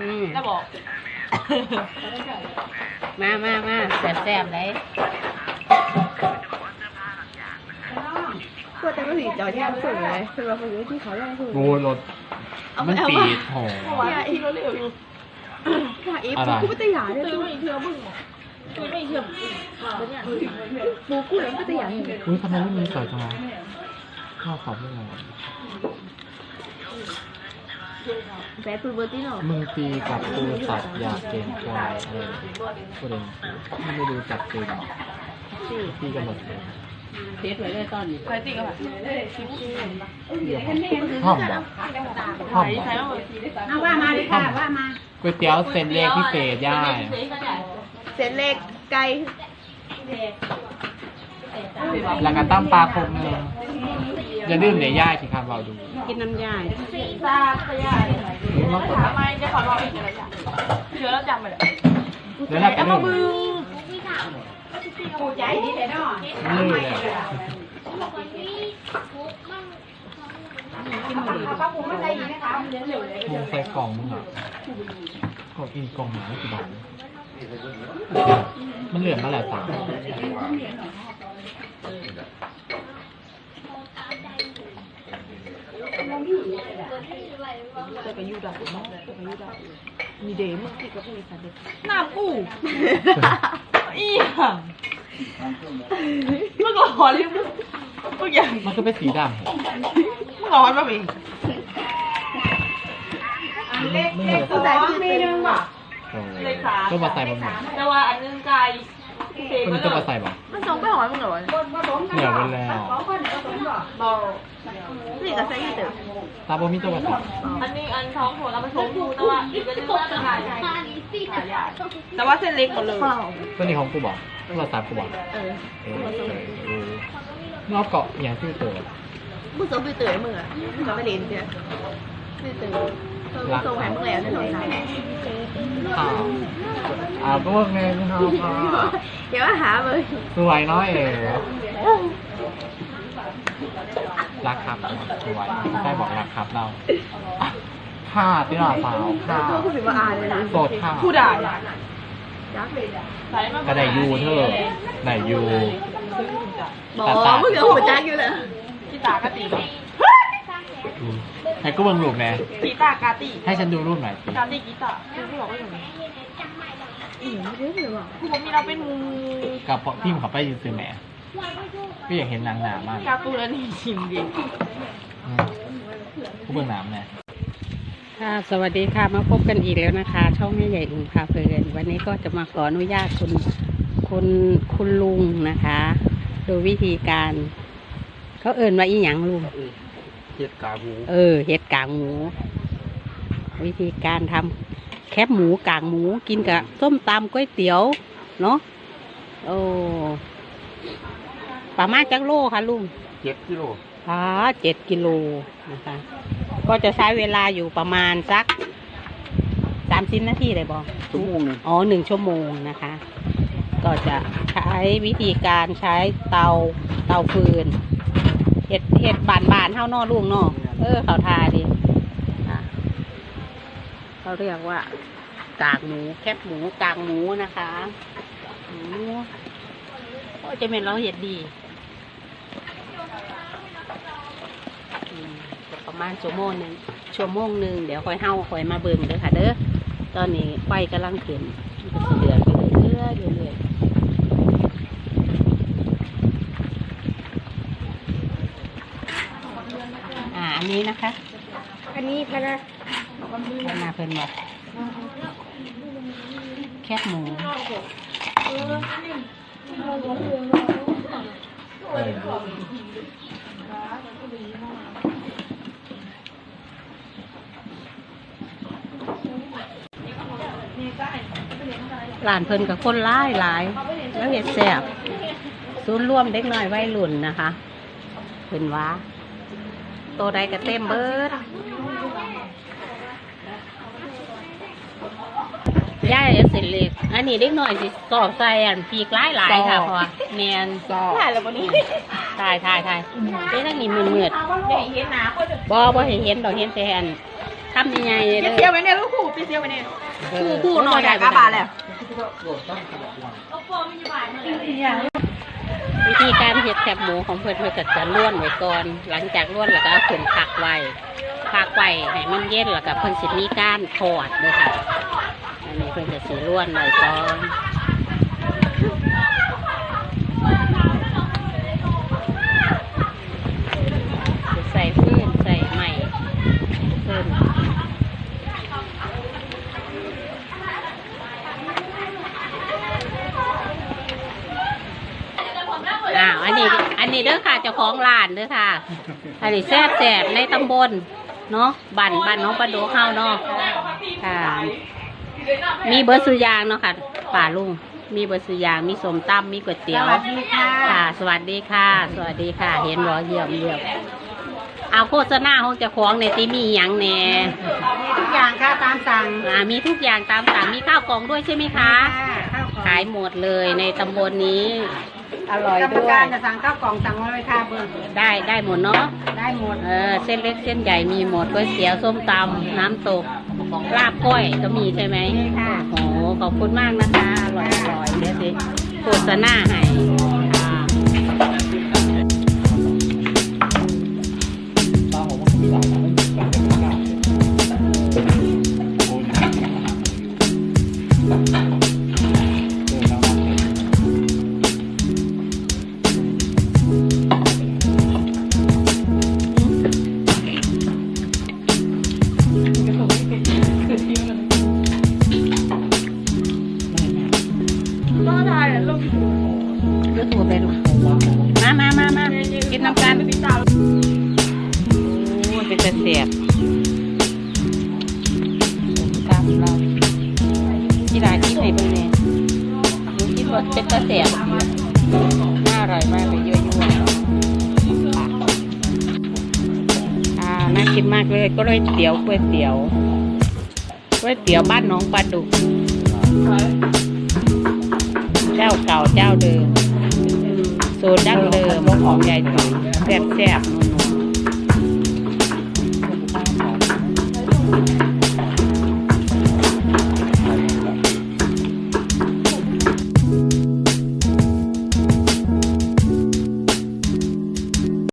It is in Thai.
อืม จะบอกมามามาแซ่บแซ่บๆเลยก็จะก็ถือจอแยกสูงเลยคือเราไปอยู่ที่เขาแยกสูงกูรถมันปีดโหอย่าอีกเราเร็วอยู่อย่าอีกอะไร กูไม่ได้หยาเลยซื้อมาอีกเทือมึงซื้อมาอีกเทือมึงเนี่ยปูกูแล้วไม่ได้หยาเลยอุ้ยทำไมไม่มีสอยจังวะข้าวขอบไม่ไง แบดปูเบอร์ตี้หรอมึงตีกับกูสัตว์อยากเกมควายอะไรกูดเองไม่ได้จับเกมตีกันหมดเลยเด็ดไว้เลยตอนนี้ใครตีกันแบบห้อมบ่ห้อมใครบ่ใครมาเอาว่ามาเลยค่ะว่ามาก๋วยเตี๋ยวเส้นเล็กพิเศษย่าเส้นเล็กไก่แล้วก็ตั้มปลาคมหนึง อย่าดื่มเดี๋ยวย่ายสิครับเราดูกินน้ำยายทราบก็ยากรู้มากกว่าทำไมจะขอรออีกเดี๋ยวเราจำเชื่อแล้วจำไปเลยเดี๋ยวเราจะเอาดื่มามบึงปูใจดีเลยเนาะนี่เลยป้าปูไม่ได้ยินนะคะเลี้ยงเร็วเลยมึงใส่กล่องมึงอะกล่องอินกล่องหมาไม่กี่บาทมันเหลือมาแล้วสาม จะไปยูดับจะไปยูดับมีเดมึงติดกับผู้อีสานเด็กหน้ากูอีหยังมื่อก่อนเลยมึงมึงอย่างมันก็เป็นสีดำมึงร้อนป่ะพี่ไม่เหลือปูใจมีนึงว่ะโอ้ก็มาใส่บนหมดแต่ว่าอันนึงไก่เสกก็ มามันเลก็มายใส่บ่มันส่งไปหอยมึงเหรอเหนียวไปแล้วเบานี่ก็ใส่ยี่เต๋อตาบอมีตัวมาใส่อันนี้อันท้องถั่วเราผสมดูแต่ว่าอีกก็จะว่าจะขายใหญ่แต่ว่าเส้นเล็กหมดเลยเปล่าตัวนี้ของกูบอกตัวละสามกูบอกเออเออเออเออเงาเกาะอย่างที่เกิดมึงส่งไปเต๋อมึงอะมึงก็ไม่เล่นเนี่ยไปเต๋อ ส่งแหวนมึงแล้วในโทรศัพท์ข้าวอ่าพวกไงมึงเอาข้าวเดี๋ยวหาเลยสวยน้อยเอ๋รักครับสวยใช่บอกรักครับเราค่าที่เราสาวค่าโทรกูสิว่าอ่านเลยโสดค่าผู้ด่าจักเลยใส่มาก็ได้ยูเธอได้ยูบอกมึงเหลือหัวจักอยู่เลยพี่ตากาติ ให้กูเบิ่งรูปแน่พี่ตากาติให้ฉันดูรูปหน่อยสิกาติกีตาคือผู้บอกว่าอย่างนี้อืมไม่ได้เลยว่ะผู้ผมมีเราเป็นมูกับพิมพ์เขาไปยืนซื้อแหม่ก็อยากเห็นนางหนามากกาตูนอันนี้ชิมดิอืมกูเบิ่งหนามเนี่ยค่ะสวัสดีค่ะมาพบกันอีกแล้วนะคะ ช่องแม่ใหญ่ลุงพาเพลินวันนี้ก็จะมาขออนุญาตคุณคุณคุณลุงนะคะ ดูวิธีการ เขาเอิ่นว่าอีหยังลุง เจ็ดกาบูเออเห็ดกางหมู วิธีการทำแคบหมูกางหมูกินกับส้มตำก๋วยเตี๋ยวเนาะโอ้ประมาณจักโลค่ะลุงเจ็ดกิโลอ๋อเจ็ดกิโลนะคะ ก็จะใช้เวลาอยู่ประมาณสักสามสิบนาทีเลยบอกชั่วโมงหนึงอ๋อหนึ่งชั่วโมงนะคะ ก็จะใช้วิธีการใช้เตาเตาฟืน เห็ดเห็ดบานบานๆเท่านอลุงเนาะเออเขาทาดีอะเขาเรียกว่ากากหมูแคบหมูกากหมูนะคะหมูโอ้จะเป็นเราเห็ดดีอืมก็ประมาณชั่วโมงหนึ่งชั่วโมงหนึ่งเดี๋ยวค่อยเห่าค่อยมาเบิ่งเด้อค่ะเด้อตอนนี้ไฟกำลังขึ้นมันก็สิเดือดไปเรื่อยๆเรื่อยๆอ่าอั นนี้นะคะ อันนี้พนะเอามาเพิ่นบอกแคบหมูเออร้านเพิ่นกับคนหลายหลายแล้วเห็ดแซ่บศูนย์รวมเด็กน้อยวัยรุ่นนะคะเพิ่นว่า โตใดก็เต็มเบิดย่ายเสร็จเลยอันนี้เด็กน้อยสิสอบใส่อันพีกหลายหลายๆค่ะเพราะว่าแมนถ่ายแล้ววันนี้ถ่ายถ่ายถ่ายเอ้ทั้งนี้มืดมืดใหญ่เห็นหนาคนๆบ่บ่เห็นเห็นดอกเห็นแต่อันคำใหญ่ๆเลยเปียเด้เสียวอไปเนี่ยลูกคู่เปียเสียวไปเนี่ยเออคู่คู่หน่อยได้กาบาแล้ว วิธีการเห็ดแคบหมูของเพื่อนเพื่อนก็จะล้วนไว้ก่อน หลังจากล้วนแล้วก็เอาขึ้นผักไว้ผักไว้ให้มันเย็นแล้วก็เพิ่นสิมีการทอดด้วยค่ะอันนี้เพื่อนจะสีล้วนไว้ก่อนจะใส่ฟืนใส่ใหม่ฟืนอ้าวอั นนี้ อันนี้เด้อค่ะเจ้าของร้านเด้อค่ะ อันนี้แซ่บแซ่บในตำบลเนาะบ้านบ้านน้องปลาโดเข้าเนาะค่ะ มีเบอร์สุอยางเนาะค่ะป่าลุงมีเบอร์สุอยางมีสมตำมีก๋วยเตี๋ยวสวัสดีค่ะค่ะ สวัสดีค่ะ สวัสดีค่ะ เห็นบ่เยี่ยมเยี่ยมเอาโฆษณาของเจ้าของในที่มีหยังแหน่มีทุกอย่างค่ะตามสั่งอ่ามีทุกอย่างตามสั่งมีข้าวกล่องด้วยใช่ไหมคะข้าวกล่องขายหมดเลยในตำบลนี้ อร่อยกรรมด้วการยจะสั่งข้าวกล่องสั่งมาเลยค่ะเบอร์ได้ได้หมดเนาะ ได้หมดเออเส้นเล็กเส้นใหญ่มีหมดก๋วยเตี๋ยวส้มตำน้ำตกลาบก้อยก็มีใช่ไหมนี่ค่ะ โอ้โหขอบคุณมากนะคะ อร่อยอร่อยเดี๋ยวสิโฆษณาให้ เป็นตะเสียบตามเราที่ร้านที่ไหนบ้างเนี่ยดูที่รสเป็นตะเสียบน่าอร่อยมากเลยเยอะๆอ่าน่ากินมากเลยก็เลยเตี๋ยวก๋วยเตี๋ยวก๋วยเตี๋ยวบ้านน้องปลาดุกเจ้าเก่าเจ้าเดิมสูตรดั้งเดิมของยายตุ๋ยแซ่บๆนัว